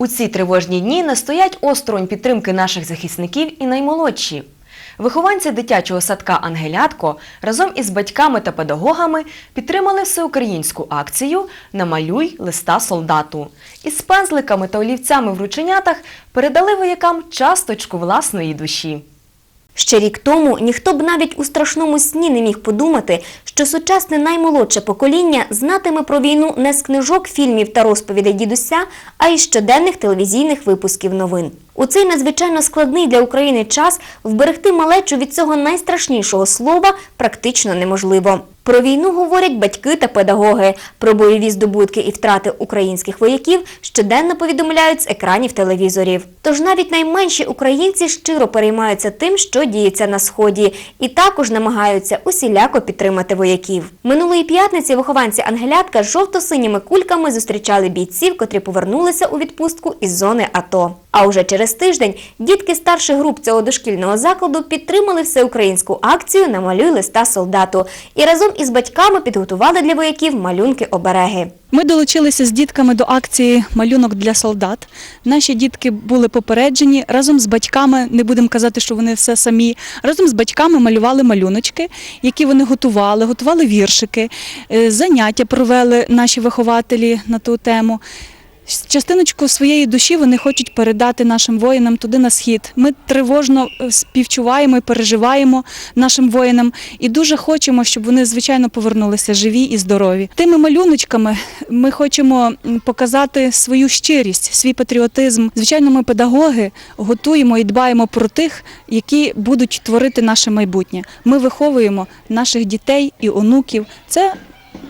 У ці тривожні дні не стоять осторонь підтримки наших захисників і наймолодші. Вихованці дитячого садка Ангелятко разом із батьками та педагогами підтримали всеукраїнську акцію Намалюй листа солдату. Із пензликами та олівцями в рученятах передали воякам часточку власної душі. Ще рік тому ніхто б навіть у страшному сні не міг подумати, що сучасне наймолодше покоління знатиме про війну не з книжок, фільмів та розповідей дідуся, а із щоденних телевізійних випусків новин. У цей надзвичайно складний для України час вберегти малечу від цього найстрашнішого слова практично неможливо. Про війну говорять батьки та педагоги. Про бойові здобутки і втрати українських вояків щоденно повідомляють з екранів телевізорів. Тож навіть найменші українці щиро переймаються тим, що діється на сході, і також намагаються усіляко підтримати вояків. Минулої п'ятниці вихованці Ангелятка жовто-синіми кульками зустрічали бійців, котрі повернулися у відпустку із зони АТО. А уже через тиждень дітки старших груп цього дошкільного закладу підтримали всеукраїнську акцію Намалюй листа солдату і разом із батьками підготували для вояків малюнки-обереги. Ми долучилися з дітками до акції Малюнок для солдат. Наші дітки були попереджені разом з батьками. Не будемо казати, що вони все самі. Разом з батьками малювали малюночки, які вони готували, готували віршики. Е, Заняття провели наші вихователі на ту тему. Частиночку своєї душі вони хочуть передати нашим воїнам туди на схід. Ми тривожно е, співчуваємо і переживаємо нашим воїнам і дуже хочемо, щоб вони звичайно повернулися живі і здорові. Тими малюночками ми хочемо показати свою щирість, свій патріотизм. Звичайно, ми педагоги готуємо і дбаємо про тих, які будуть творити наше майбутнє. Ми виховуємо наших дітей і онуків. Це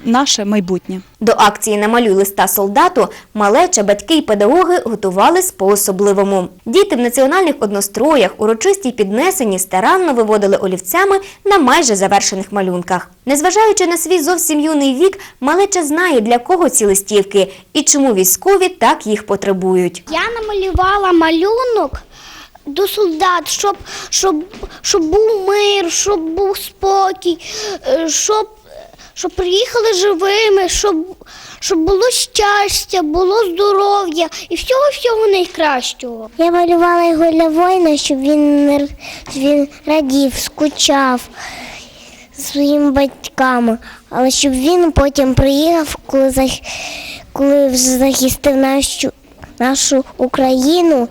наше майбутнє. До акції Намалюй листа солдату малеча, батьки і педагоги готувались по-особливому. Діти в національних одностроях, урочистій піднесенні старанно виводили олівцями на майже завершених малюнках. Незважаючи на свій зовсім юний вік, малеча знає, для кого ці листівки і чому військові так їх потребують. Я намалювала малюнок до солдат, щоб, щоб, щоб був мир, щоб був спокій, е, щоб, щоб приїхали живими, щоб, щоб було щастя, було здоров'я і всього-всього найкращого. Я малювала його для воїна, щоб він, він радів, скучав своїми батьками, але щоб він потім приїхав, коли, коли захистив нашу, нашу Україну,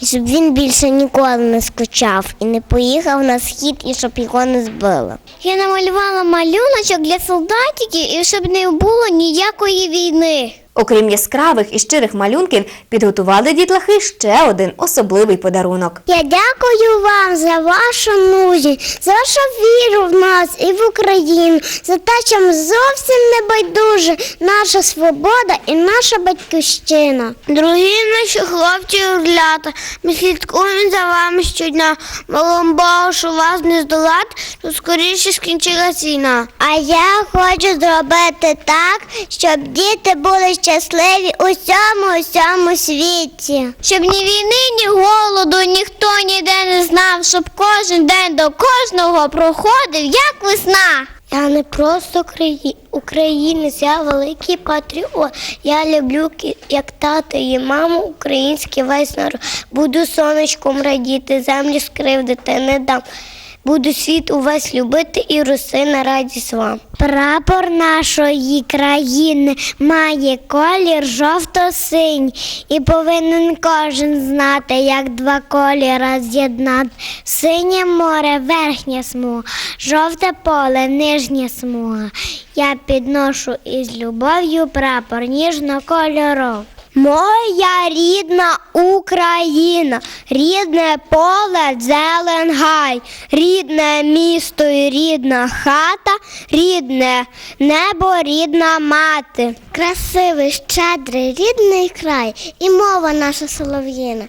і щоб він більше ніколи не скучав і не поїхав на схід, і щоб його не збили. Я намалювала малюночок для солдатиків, і щоб не було ніякої війни. Окрім яскравих і щирих малюнків, підготували дітлахи ще один особливий подарунок. Я дякую вам за вашу мужність, за вашу віру в нас і в Україну, за те, що ми зовсім не байдуже наша свобода і наша батьківщина. Дорогі наші хлопці орлята, ми слідкуємо за вами щодня. Молимо Богу, що вас не здолати, що скоріше скінчилась війна. А я хочу зробити так, щоб діти були щасливі у всьому усьому світі. Щоб ні війни, ні голоду ніхто ніде не знав, щоб кожен день до кожного проходив, як весна. Я не просто краї- українець, я великий патріот. Я люблю, як тато і маму, український весь народ. Буду сонечком радіти, землю скривдити не дам. Буду світ увесь любити і роси на радість вам. Прапор нашої країни має колір жовто-синій, і повинен кожен знати, як два кольори з'єднати. Синє море верхня смуга, жовте поле нижня смуга. Я підношу із любов'ю прапор ніжно-кольоров. Моя рідна Україна, рідне поле, зелен гай, рідне місто і рідна хата, рідне небо, рідна мати. Красивий, щедрий, рідний край і мова наша солов'їна.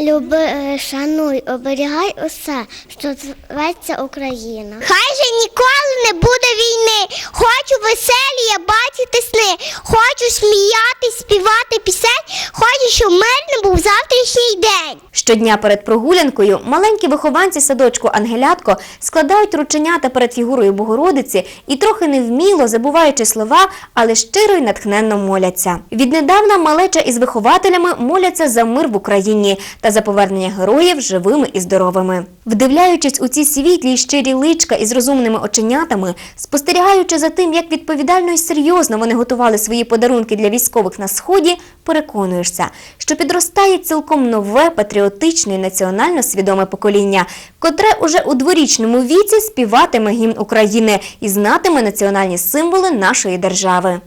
Люби, е, шануй, оберігай усе, що зветься Україна. Хай же ніколи не буде війни. Хочу веселі, щоб мирним був завтрашній день. Щодня перед прогулянкою маленькі вихованці садочку Ангелятко складають рученята перед фігурою Богородиці і трохи невміло, забуваючи слова, але щиро й натхненно моляться. Віднедавна малеча із вихователями моляться за мир в Україні та за повернення героїв живими і здоровими. Вдивляючись у ці світлі й щирі личка із розумними оченятами, спостерігаючи за тим, як відповідально і серйозно вони готували свої подарунки для військових на сході, переконуєшся, що підростає цілком нове патріотичне і національно свідоме покоління, котре уже у дворічному віці співатиме гімн України і знатиме національні символи нашої держави.